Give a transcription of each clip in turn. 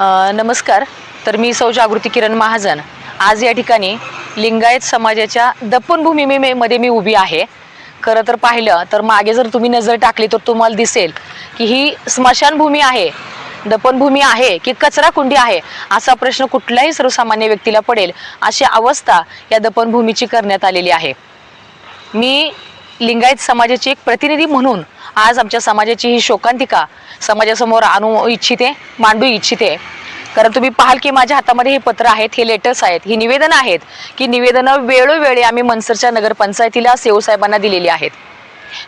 अ, नमस्कार. तर मी सौ जागृती किरण महाजन. आज या ठिकाणी लिंगायत समाजाच्या दप्पनभूमीमध्ये मी उभी आहे. खरं तर पाहिलं तर मागे जर तुम्ही नजर टाकली तर तुम्हाला दिसेल की ही स्मशानभूमी आहे. दफनभूमी आहे की कचरा कुंडी आहे असा प्रश्न कुठल्याही सर्वसामान्य व्यक्तीला पडेल अशी अवस्था या दफनभूमीची करण्यात आलेली आहे. मी लिंगायत समाजाची एक प्रतिनिधी म्हणून आज आमच्या समाजाची ही शोकांतिका समाजासमोर आणू इच्छिते मांडू इच्छिते. कारण तुम्ही पाहाल की माझ्या हातामध्ये हे पत्र आहेत हे लेटर्स आहेत ही निवेदनं आहेत की निवेदनं वेळोवेळी आम्ही मनसरच्या नगरपंचायतीला सेवसाहेबांना दिलेली आहेत.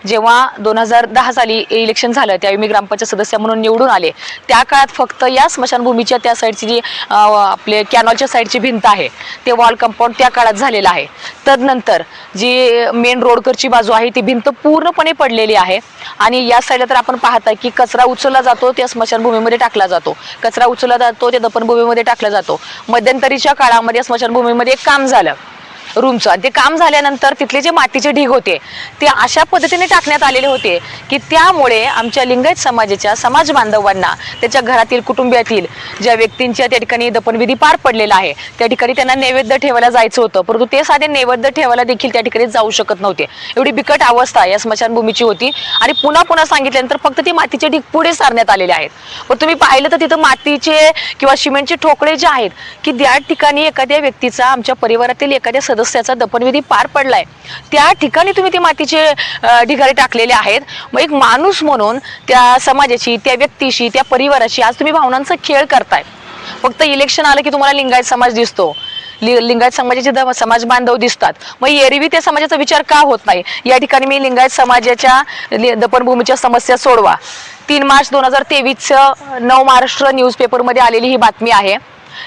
जेव्हा दोन हजार दहा साली इलेक्शन झालं त्यावेळी मी ग्रामपंचायत सदस्य म्हणून निवडून आले. त्या काळात फक्त या स्मशानभूमीच्या त्या साईडची जी आपले कॅनॉलच्या साईडची भिंत आहे ते वॉल कंपाऊंड त्या काळात झालेलं आहे. तदनंतर जी मेन रोडकरची बाजू आहे ती भिंत पूर्णपणे पडलेली आहे. आणि या साईडला तर आपण पाहताय की कचरा उचलला जातो त्या स्मशानभूमीमध्ये टाकला जातो. कचरा उचलला जातो त्या दफनभूमीमध्ये टाकला जातो. मध्यंतरीच्या काळामध्ये स्मशानभूमीमध्ये एक काम झालं. रूमचं. आणि ते काम झाल्यानंतर तिथले जे मातीचे ढीग होते ते अशा पद्धतीने टाकण्यात आलेले होते की त्यामुळे आमच्या लिंगायत समाजाच्या समाज बांधवांना त्याच्या घरातील कुटुंबियातील ज्या व्यक्तींच्या त्या ठिकाणी दफनविधी पार पडलेला आहे त्या ठिकाणी त्यांना नैवेद्य ठेवायला जायचं होतं. परंतु ते साधे नैवेद्य ठेवायला देखील त्या ठिकाणी जाऊ शकत नव्हते. एवढी बिकट अवस्था या स्मशानभूमीची होती. आणि पुन्हा पुन्हा सांगितल्यानंतर फक्त ती मातीचे ढीग पुढे सारण्यात आलेले आहेत. पण तुम्ही पाहिलं तर तिथं मातीचे किंवा सिमेंटचे ठोकळे जे आहेत की त्या ठिकाणी एखाद्या व्यक्तीचा आमच्या परिवारातील एखाद्या सदस्य सदस्याचा दफनविधी पार पडलाय. त्या ठिकाणी तुम्ही ते मातीचे ढिगारे टाकलेले आहेत. मग एक माणूस म्हणून त्या समाजाची त्या व्यक्तीशी त्या परिवाराशी आज तुम्ही भावनांचा खेळ करताय. फक्त इलेक्शन आलं की तुम्हाला लिंगायत समाज दिसतो. लि- लिंगायत समाजाचे द- समाज बांधव दिसतात. मग एरवी त्या समाजाचा विचार का होत नाही? या ठिकाणी मी लिंगायत समाजाच्या लि- दफनभूमीच्या समस्या सोडवा. तीन मार्च दोन हजार तेवीसचं नव महाराष्ट्र न्यूजपेपरमध्ये आलेली ही बातमी आहे.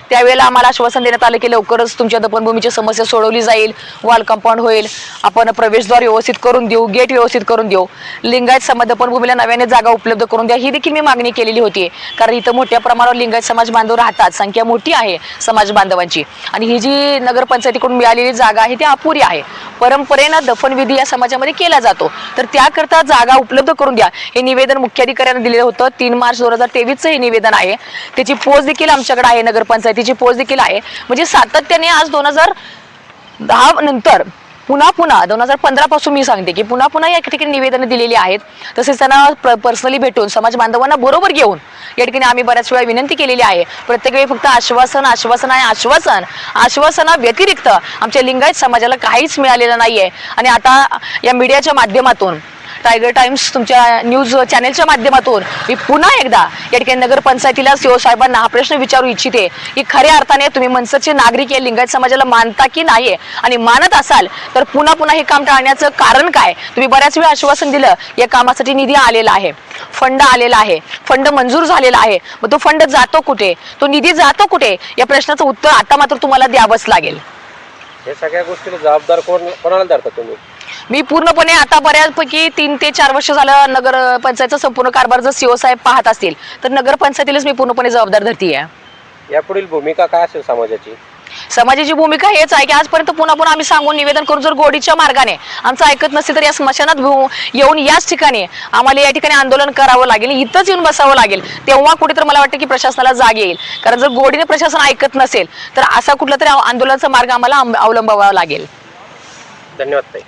त्यावेळेला आम्हाला आश्वासन देण्यात आलं की लवकरच तुमच्या दफनभूमीची समस्या सोडवली जाईल वॉल कंपाऊंड होईल. आपण प्रवेशद्वार व्यवस्थित करून देऊ गेट व्यवस्थित करून देऊ. लिंगायत समाज दफनभूमीला नव्याने जागा उपलब्ध करून द्या. ही देखील मी मागणी केलेली होती. कारण इथं मोठ्या प्रमाणावर लिंगायत समाज बांधव राहतात. संख्या मोठी आहे समाज बांधवांची. आणि ही जी नगरपंचायतीकडून मिळालेली जागा आहे ती अपुरी आहे. परंपरेनं दफनविधी या समाजामध्ये केला जातो. तर त्याकरता जागा उपलब्ध करून द्या. हे निवेदन मुख्याधिकाऱ्यांना दिलेलं होतं. तीन मार्च दोन हजार तेवीसचं हे निवेदन आहे. त्याची पोच देखील आमच्याकडे आहे नगरपंचायतीची पोच देखील आहे. म्हणजे सातत्याने आज दोन हजार दहा नंतर पुन्हा पुन्हा दोन हजार पंधरा पासून मी सांगते की पुन्हा पुन्हा या ठिकाणी निवेदनं दिलेली आहेत. तसेच त्यांना पर्सनली भेटून समाज बांधवांना बरोबर घेऊन या ठिकाणी आम्ही बऱ्याच वेळा विनंती केलेली आहे. प्रत्येक वेळी फक्त आश्वासन आश्वासन आहे आश्वासन. आश्वासना व्यतिरिक्त आमच्या लिंगायत समाजाला काहीच मिळालेलं नाहीये. आणि आता या मीडियाच्या माध्यमातून टायगर टाइम्स तुमच्या न्यूज चॅनेलच्या माध्यमातून. मी पुन्हा एकदा या ठिकाणी नगरपंचायतीला सीओ साहेबांना हा प्रश्न विचारू इच्छिते की खऱ्या अर्थाने तुम्ही मनसरचे नागरिक या लिंगायत समाजाला मानता की नाही आणि मानत असाल तर पुन्हा पुन्हा हे काम टाळण्याचं कारण काय? तुम्ही बऱ्याच वेळा आश्वासन दिलं या कामासाठी निधी आलेला आहे. फंड आलेला आहे. फंड मंजूर झालेला आहे. मग तो फंड जातो कुठे? तो निधी जातो कुठे? या प्रश्नाचं उत्तर आता मात्र तुम्हाला द्यावंच लागेल. हे सगळ्या गोष्टीला जबाबदार कोण कोणाला धरता तुम्ही? मी पूर्णपणे आता बऱ्यापैकी तीन ते चार वर्ष झालं नगर पंचायतचा संपूर्ण कारभार जर सीओ साहेब पाहत असतील तर नगर पंचायतीलाच मी पूर्णपणे जबाबदार धरती आहे यापुढील भूमिका काय असेल समाजाची? समाजाची भूमिका हेच आहे की आजपर्यंत पुन्हा पुन्हा आम्ही सांगून निवेदन करून जर गोडीच्या मार्गाने आमचं ऐकत नसेल तर या स्मशानात येऊन याच ठिकाणी आम्हाला या ठिकाणी आंदोलन करावं लागेल इथंच येऊन बसावं लागेल. तेव्हा कुठे तर मला वाटतं की प्रशासनाला जाग येईल. कारण जर गोडीने प्रशासन ऐकत नसेल तर असा कुठला तरी आंदोलनाचा मार्ग आम्हाला अवलंबावा लागेल. धन्यवाद ताई.